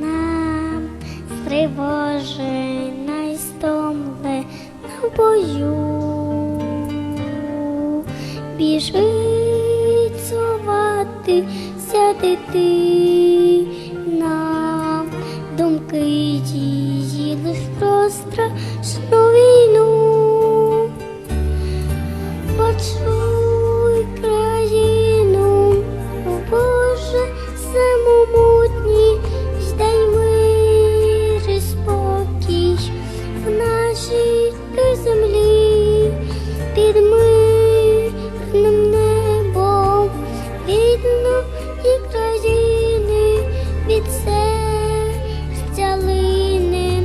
Нам стривожена й стомлена в бою, біжить сховатися дитина, думки її лиш про страшну війну. Під мирним небом, рідну і країни, від серця лине,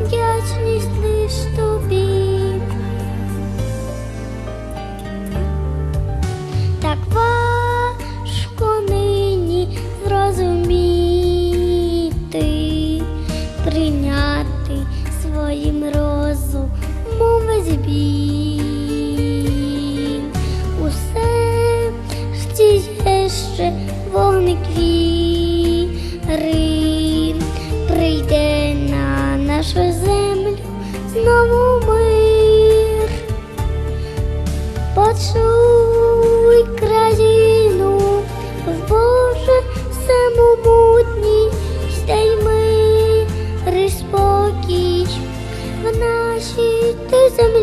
вдячність лиш тобі. так важко нині зрозуміти, прийняти своїм розумом весь вогник віри, прийде на нашу землю знову мир. Почуй країну, в Боже самомутній, дай мир і спокій в нашій землі,